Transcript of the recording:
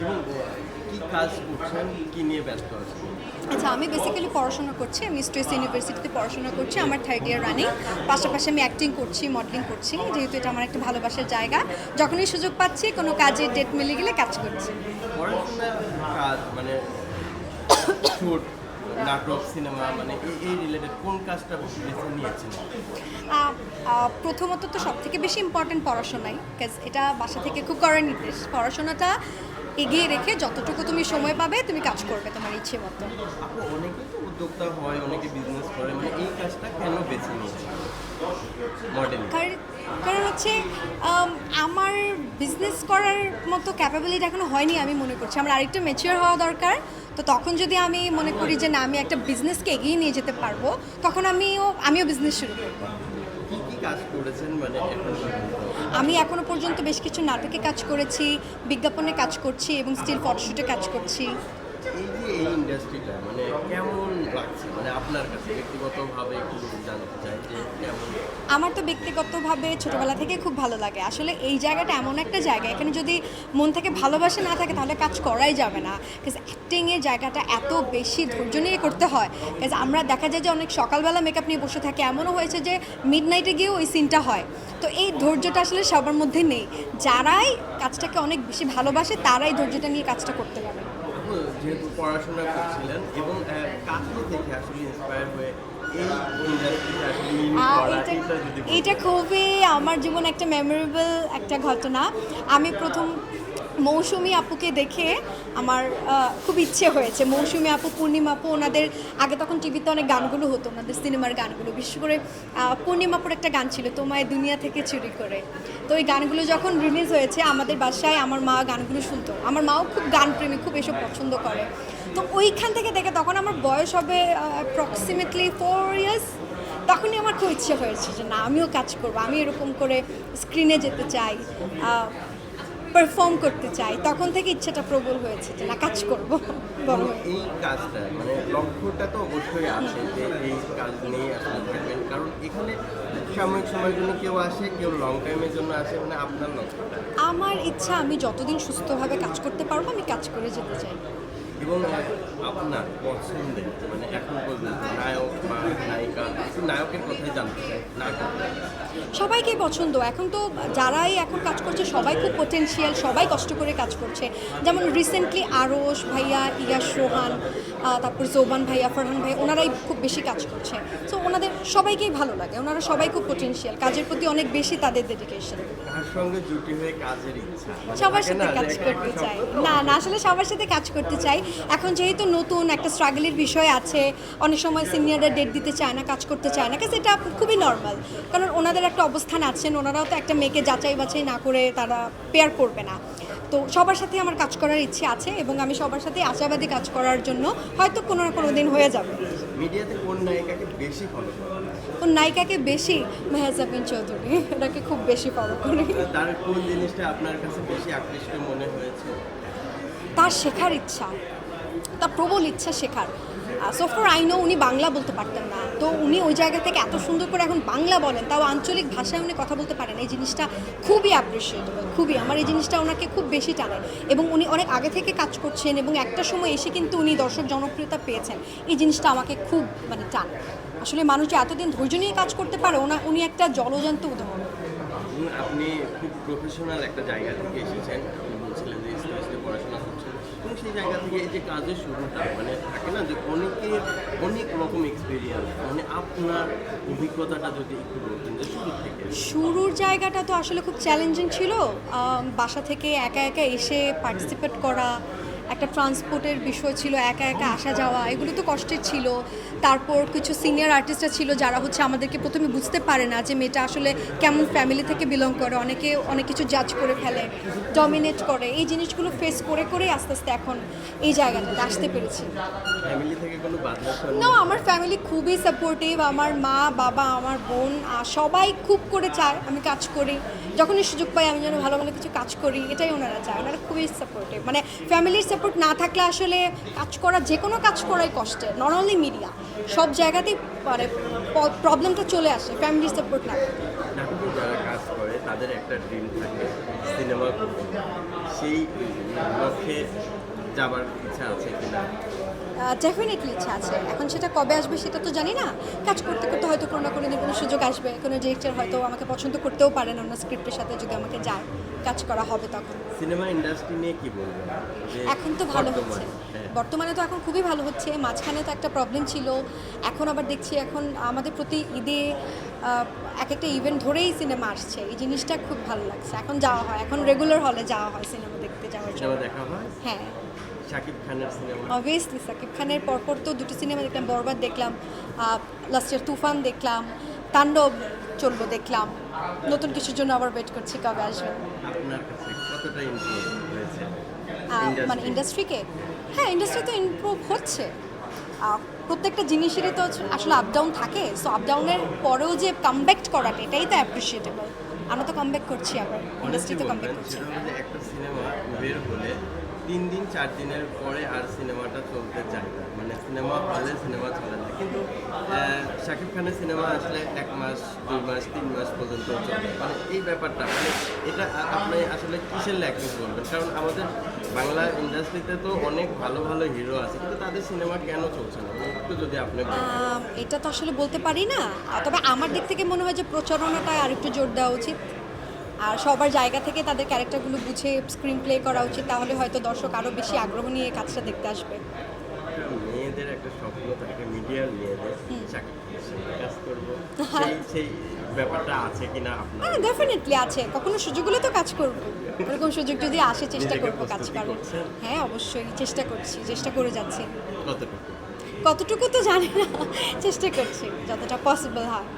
এবং কি কাজ করছেন কি নিয়ে ব্যস্ত আছেন? আচ্ছা আমি বেসিক্যালি পড়াশোনা করছি আমি স্ট্রেস ইউনিভার্সিটিতে পড়াশোনা করছি আমার থার্ড ইয়ার রানিং পাশাপাশি আমি অ্যাক্টিং করছি মডেলিং করছি যেহেতু এটা আমার একটা ভালোবাসার জায়গা। যখনই সুযোগ পাচ্ছি কোনো কাজে ডেট মিলে গেলে কাজ করছি। কাজ মানে নাটক সিনেমা মানে এই- রিলেটেড কোন কাজটা বেছে নিয়েছেন? প্রথমত তো সব থেকে বেশি ইম্পর্টেন্ট পড়াশোনাই কাজ এটা বাসা থেকে খুব করার নির্দেশ। পড়াশোনাটা এগিয়ে রেখে যতটুকু তুমি সময় পাবে তুমি কাজ করবে তোমার ইচ্ছে মতো। আপু অনেকে তো উদ্যোক্তা হয় অনেকে বিজনেস করে মানে এই কাজটা কেন বেছে কারণ হচ্ছে আমার বিজনেস করার মতো ক্যাপাবিলিটি এখনও হয়নি আমি মনে করছি। আমার আরেকটু মেচিওর হওয়া দরকার। তো তখন যদি আমি মনে করি যে না আমি একটা বিজনেসকে এগিয়ে নিয়ে যেতে পারব তখন আমিও আমিও বিজনেস শুরু করব। কাজ করেছেন মানে আমি এখনও পর্যন্ত বেশ কিছু নাটকে কাজ করেছি বিজ্ঞাপনে কাজ করছি এবং স্টিল ফটোশুটে কাজ করছি। এই যে এই ইন্ডাস্ট্রিটা মানে কেমন মানে আমার তো ব্যক্তিগতভাবে ছোটবেলা থেকে খুব ভালো লাগে। আসলে এই জায়গাটা এমন একটা জায়গা, এখানে যদি মন থেকে ভালোবাসা না থাকে তাহলে কাজ করাই যাবে না। বিকজ অ্যাক্টিংয়ের জায়গাটা এত বেশি ধৈর্য নিয়ে করতে হয়। আমরা দেখা যায় যে অনেক সকালবেলা মেকআপ নিয়ে বসে থাকি, এমনও হয়েছে যে মিড নাইটে গিয়েও ওই সিনটা হয়। তো এই ধৈর্যটা আসলে সবার মধ্যে নেই। যারাই কাজটাকে অনেক বেশি ভালোবাসে, তারাই ধৈর্যটা নিয়ে কাজটা করতে পারে। যেহেতু পড়াশোনা করছিলেন এবং আহ, কাকে দেখে আসলে ইন্সপায়ার হয়ে। এটা খুবই আমার জীবন একটা মেমোরেবল একটা ঘটনা আমি প্রথম মৌসুমি আপুকে দেখে আমার খুব ইচ্ছে হয়েছে। মৌসুমি আপু, পূর্ণিমা আপু, ওনাদের আগে তখন টিভিতে অনেক গানগুলো হতো, ওনাদের সিনেমার গানগুলো। বিশেষ করে পূর্ণিমা আপুর একটা গান ছিল, তোমায় দুনিয়া থেকে চুরি করে। তো ওই গানগুলো যখন রিলিজ হয়েছে, আমাদের বাসায় আমার মা গানগুলো শুনতো। আমার মাও খুব গান প্রেমী, খুব এসব পছন্দ করে। তো ওইখান থেকে দেখে তখন আমার বয়স হবে অ্যাপ্রক্সিমেটলি ফোর ইয়ার্স তখনই আমার খুব ইচ্ছে হয়েছে যে, না, আমিও কাজ করব, আমি এরকম করে স্ক্রিনে যেতে চাই। পারফর্ম করতে চাই তখন থেকে ইচ্ছাটা প্রবল হয়েছে যে না কাজ করব। বড় এই কাজটা মানে লক্ষ্যটা তো অবশ্যই আছে যে এই কাজ নিয়ে আসলে থাকবেন। কারণ এখানে সাময়িক সময়ের জন্য কেউ আসে কেউ লং টাইমের জন্য আসে মানে আপনার লক্ষ্যটা। আমার ইচ্ছা আমি যতদিন সুস্থভাবে কাজ করতে পারব আমি কাজ করে যেতে চাই। এবং আপনার পছন্দের মানে এখন পর্যন্ত নায়ক বা নায়িকা একটু নায়কের কথাই জানতে চাই নায়ক সবাইকেই পছন্দ। এখন তো যারাই এখন কাজ করছে সবাই খুব পোটেনশিয়াল সবাই কষ্ট করে কাজ করছে। যেমন রিসেন্টলি আরশ ভাইয়া ইয়াস রোহান তারপর জোবান ভাইয়া ফরহান ভাইয়া ওনারাই খুব বেশি কাজ করছে। সো ওনাদের সবাইকেই ভালো লাগে। ওনারা সবাই খুব পোটেনশিয়াল কাজের প্রতি অনেক বেশি তাদের ডেডিকেশন সঙ্গে জুটি হয়ে কাজের ইচ্ছা? মানে সবার সাথে কাজ করতে চাই। না না আসলে সবার সাথে কাজ করতে চাই। এখন যেহেতু নতুন একটা স্ট্রাগলের বিষয় আছে অনেক সময় সিনিয়ররা ডেট দিতে চায় না কাজ করতে চায় না কাছে এটা খুবই নর্মাল কারণ ওনাদের একটা অবস্থান আছেন ওনারাও তো একটা মেয়েকে যাচাই বাছাই না করে তারা পেয়ার করবে না। তো সবার সাথে আমার কাজ করার ইচ্ছে আছে এবং আমি সবার সাথে আশাবাদী কাজ করার জন্য হয়তো কোনো না কোনো দিন হয়ে যাবে। মিডিয়াতে কোন নায়িকাকে বেশি ফলো কোন নায়িকাকে বেশি? মেহজাবিন চৌধুরী ওনাকে খুব বেশি ফলো করি। তার কোন জিনিসটা আপনার কাছে বেশি আকৃষ্ট মনে হয়েছে? তার শেখার ইচ্ছা তার প্রবল ইচ্ছা শেখার। সোফার আইনও উনি বাংলা বলতে পারতেন না। তো উনি ওই জায়গা থেকে এত সুন্দর করে এখন বাংলা বলেন, তাও আঞ্চলিক ভাষায় উনি কথা বলতে পারেন। এই জিনিসটা খুবই অ্যাপ্রিসিয়েটেবল খুবই। আমার এই জিনিসটা ওনাকে খুব বেশি টানে। এবং উনি অনেক আগে থেকে কাজ করছেন এবং একটা সময় এসে কিন্তু উনি দর্শক জনপ্রিয়তা পেয়েছেন। এই জিনিসটা আমাকে খুব মানে টান। আসলে মানুষ যে এতদিন ধৈর্য নিয়ে কাজ করতে পারে, ওনা, উনি একটা জলজান্ত উদাহরণ। আপনি খুব প্রফেশনাল একটা জায়গা থেকে এসেছেন আপনি বলছিলেন যে স্কুলে পড়াশোনা করছেন এবং সেই জায়গা থেকে এই যে কাজের শুরুটা মানে থাকে না যে অনেকের অনেক রকম এক্সপিরিয়েন্স মানে আপনার অভিজ্ঞতাটা যদি একটু বলতেন যে শুরু থেকে। শুরুর জায়গাটা তো আসলে খুব চ্যালেঞ্জিং ছিল। বাসা থেকে একা একা এসে পার্টিসিপেট করা একটা ট্রান্সপোর্টের বিষয় ছিল একা একা আসা যাওয়া এগুলো তো কষ্টের ছিল। তারপর কিছু সিনিয়র আর্টিস্টরা ছিল যারা হচ্ছে আমাদেরকে প্রথমে বুঝতে পারে না যে মেয়েটা আসলে কেমন ফ্যামিলি থেকে বিলং করে অনেকে অনেক কিছু জাজ করে ফেলে ডমিনেট করে। এই জিনিসগুলো ফেস করে করেই আস্তে আস্তে এখন এই জায়গাটাতে আসতে পেরেছি। না আমার ফ্যামিলি খুবই সাপোর্টিভ আমার মা বাবা আমার বোন সবাই খুব করে চায় আমি কাজ করি। যখনই সুযোগ পাই আমি যেন ভালো ভালো কিছু কাজ করি এটাই ওনারা চায়। ওনারা খুবই সাপোর্টিভ মানে ফ্যামিলির সাপোর্ট না থাকলে আসলে কাজ করা, যে কোনো কাজ করাই কষ্টে নট অনলি মিডিয়া সব জায়গাতেই মানে প্রবলেমটা চলে আসে ফ্যামিলি সাপোর্ট না। তাদের একটা ড্রিম থাকে। সিনেমা সেই লক্ষ্যে যাবার ইচ্ছা আছে কিনা? ডেফিনেটলি ইচ্ছা আছে। এখন সেটা কবে আসবে সেটা তো জানি না। কাজ করতে করতে হয়তো কোনো না কোনো দিন কোনো সুযোগ আসবে। কোনো ডিরেক্টর হয়তো আমাকে পছন্দ করতেও পারেন অন্য স্ক্রিপ্টের সাথে যদি আমাকে যায় কাজ করা হবে তখন। সিনেমা ইন্ডাস্ট্রি নিয়ে কি বলবেন? যে এখন তো ভালো হচ্ছে। হ্যাঁ। বর্তমানে তো এখন খুবই ভালো হচ্ছে। মাঝখানে তো একটা প্রবলেম ছিল। এখন আবার দেখছি এখন আমাদের প্রতি ঈদে এক একটা ইভেন্ট ধরেই সিনেমা আসছে। এই জিনিসটা খুব ভালো লাগছে। এখন যাওয়া হয়। এখন রেগুলার হলে যাওয়া হয় সিনেমা দেখতে যাওয়ার জন্য। সিনেমা দেখা হয়? হ্যাঁ। শাকিব খানের সিনেমা অবভিয়াসলি সাকিব খানের পরপর তো দুটো সিনেমা দেখলাম বরবাদ দেখলাম লাস্ট ইয়ার তুফান দেখলাম তাণ্ডব চলবো দেখলাম। নতুন কিছুর জন্য আবার ওয়েট করছি কবে আসবে। আপনার কাছে কতটা হয়েছে? মানে? ইন্ডাস্ট্রিকে হ্যাঁ ইন্ডাস্ট্রি তো ইমপ্রুভ হচ্ছে। প্রত্যেকটা জিনিসেরই তো আসলে আপ ডাউন থাকে। সো আপ ডাউনের পরেও যে কামব্যাক করাটা এটাই তো অ্যাপ্রিসিয়েটেবল আমরা তো কামব্যাক করছি আবার ইন্ডাস্ট্রি তো কামব্যাক করছি। একটা সিনেমা বের হলে তিন দিন চার দিনের পরে আর সিনেমাটা চলতে চায় না। মানে সিনেমা হলে সিনেমা চলে না। কিন্তু শাকিব খানের সিনেমা আসলে এক মাস দুই মাস তিন মাস পর্যন্ত চলে। মানে এই ব্যাপারটা মানে এটা আপনি আসলে কিসের ল্যাকিং বলবেন? কারণ আমাদের বাংলা ইন্ডাস্ট্রিতে তো অনেক ভালো ভালো হিরো আছে কিন্তু তাদের সিনেমা কেন চলছে না? একটু যদি আপনি এটা তো আসলে বলতে পারি না তবে আমার দিক থেকে মনে হয় যে প্রচারণাটা আর একটু জোর দেওয়া উচিত। আর সবার জায়গা থেকে তাদের ক্যারেক্টারগুলো বুঝে স্ক্রিন প্লে করা উচিত তাহলে হয়তো দর্শক আরও বেশি আগ্রহ নিয়ে কাজটা দেখতে আসবে। মেয়েদের একটা স্বপ্ন থাকে মিডিয়ার মেয়েদের কাজ করব। সেই ব্যাপারটা আছে কিনা আপনার? হ্যাঁ ডেফিনেটলি আছে। কখনো সুযোগ হলে তো কাজ করব। এরকম সুযোগ যদি আসে চেষ্টা করব কাজ করার। হ্যাঁ অবশ্যই চেষ্টা করছি চেষ্টা করে যাচ্ছি। কতটুকু? কতটুকু তো জানি না। চেষ্টা করছি যতটা পসিবল হয়।